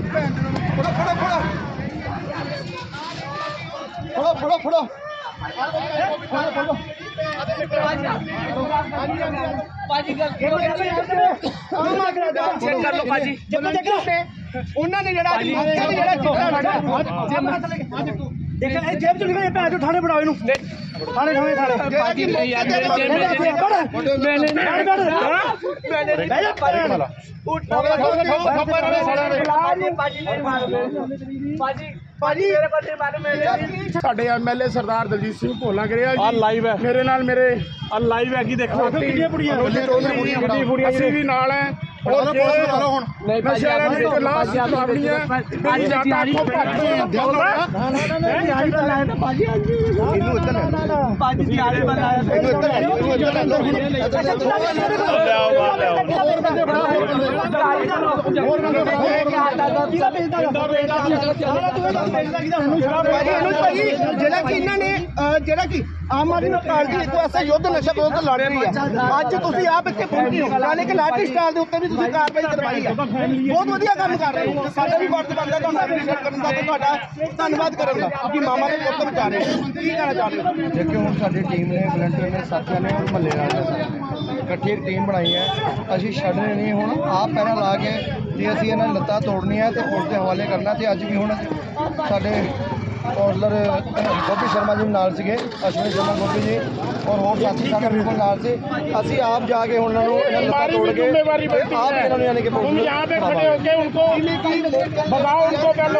ਫੜੋ ਭੈਣ ਨੂੰ ਫੜੋ ਫੜੋ ਫੜੋ। ਫੜੋ ਫੜੋ ਫੜੋ। ਫੜੋ ਫੜੋ ਪਾਜੀ ਗੱਲ ਆਮ ਚੈੱਕ ਕਰ ਲਓ। ਪਾਜੀ ਜਦੋਂ ਦੇਖ ਉਹਨਾਂ ਨੇ ਜਿਹੜਾ ਜਿਹੜਾ ਚਿੱਟਾ ਲੜਾ ਜੇਬ ਹੱਥ ਲੈ ਦੇਖ ਇਹ ਜੇਬ ਥਾਣੇ ਬਣਾਓ ਇਹਨੂੰ। ਬਹਿ ਜਾ ਸਾਲਿਆਂ ਨੇ ਸਾਡੇ ਐਮਐਲਏ ਸਰਦਾਰ ਦਲਜੀਤ ਸਿੰਘ ਭੋਲਾ ਕਰਿਆ ਜੀ। ਆ ਲਾਈਵ ਹੈ। ਮੇਰੇ ਨਾਲ ਮੇਰੇ ਆ ਲਾਈਵ ਹੈ ਕੀ ਦੇਖੋ। ਕਿੰਨੀਆਂ ਪੁੜੀਆਂ। ਅਸੀਂ ਵੀ ਨਾਲ ਹੈ। ਉਹਦਾ ਪੁਲਿਸ ਲਓ ਹੁਣ ਨਸ਼ਿਆਂ ਦੀ ਕੋਈ ਲਾਸ਼ ਚੁਕਾਉਣੀ ਹੈ ਮੇਰੀ ਜਾਤਾਂ ਕੋ ਭੱਜ ਦਿਹਾੜੀ ਤਾਂ ਲਾਇਆ ਤਾਂ ਭਾਜੀ ਇਹਨੂੰ ਇੱਧਰ ਲੈ ਭਾਜੀ ਦਿਹਾੜੀ ਤਾਂ ਲਾਇਆ ਇਹਨੂੰ ਇੱਧਰ ਲੈ ਇਹਨੂੰ ਇੱਧਰ ਲੈ ਭਾਜੀ ਇਹਨੂੰ ਭਾਜੀ ਜਿਹੜਾ ਕਿ ਇਹਨਾਂ ਨੇ ਜਿਹੜਾ ਕਿ ਆਮ ਆਦਮੀ ਪਾਰਟੀ ਇੱਕ ਐਸਾ ਯੁੱਧ ਨਸ਼ਾ ਵਿਰੁੱਧ ਲੜ ਰਹੀ ਹੈ। ਅੱਜ ਤੁਸੀਂ ਆਪ ਇੱਥੇ ਪਹੁੰਚੇ ਹੋ। ਨਾਲੇ ਕਿ ਲਾਠੀ ਸਟਾਲ ਦੇ ਉੱਤੇ ਵੀ ਤੁਸੀਂ ਕਾਰਵਾਈ ਕਰਵਾਈ ਹੈ। ਬਹੁਤ ਵਧੀਆ ਕੰਮ ਕਰ ਰਹੇ ਹੋ। ਸਾਡਾ ਵੀ ਫਰਜ਼ ਬਣਦਾ ਤੁਹਾਨੂੰ ਐਪਰੀਸ਼ੀਏਟ ਕਰਨ ਦਾ ਤੇ ਤੁਹਾਡਾ ਧੰਨਵਾਦ ਕਰਨ ਦਾ। ਕਿ ਮਾਮਾ ਦੇ ਪੁੱਤ ਬਚਾ ਰਹੇ ਹੋ। ਕੀ ਕਹਿਣਾ ਚਾਹੁੰਦੇ ਹੋ? ਦੇਖੋ, ਹੁਣ ਸਾਡੀ ਟੀਮ ਨੇ ਵਲੰਟੀਅਰ ਨੇ, ਸਾਥੀਆਂ ਨੇ ਔਰ ਵਾਲੇ ਇਕੱਠੀ ਟੀਮ ਬਣਾਈ ਹੈ। ਅਸੀਂ ਛੱਡਣੇ ਨਹੀਂ। ਹੁਣ ਆਪ ਪਹਿਰਾ ਲਾ ਕੇ ਜੇ ਅਸੀਂ ਇਹਨਾਂ ਦੀ ਲੱਤਾਂ ਤੋੜਨੀਆਂ ਤੇ ਪੁਲਿਸ ਦੇ ਹਵਾਲੇ ਕਰਨਾ ਤੇ ਅੱਜ ਵੀ ਹੁਣ ਸਾਡੇ ਕੌਂਸਲਰ ਗੋਪੀ ਸ਼ਰਮਾ ਜੀ ਨਾਲ ਸੀਗੇ ਅਸ਼ਵਨੀ ਸ਼ਰਮਾ ਗੋਪੀ ਜੀ ਔਰ ਹੋਰ ਸਾਥੀ ਸਾਡੇ ਬਿਲਕੁਲ ਨਾਲ ਸੀ ਅਸੀਂ ਆਪ ਜਾ ਕੇ ਉਹਨਾਂ ਨੂੰ ਇਹਨਾਂ ਦੀ ਲੱਤਾਂ हमारी ਤੋੜ भी ਕੇ जिम्मेवारी ਤੇ बनती ਆਪ है ਇਹਨਾਂ ਨੂੰ ਯਾਨੀ ਕਿ तुम पुलिस यहाँ पे खड़े होके उनको भगाओ उनको पहले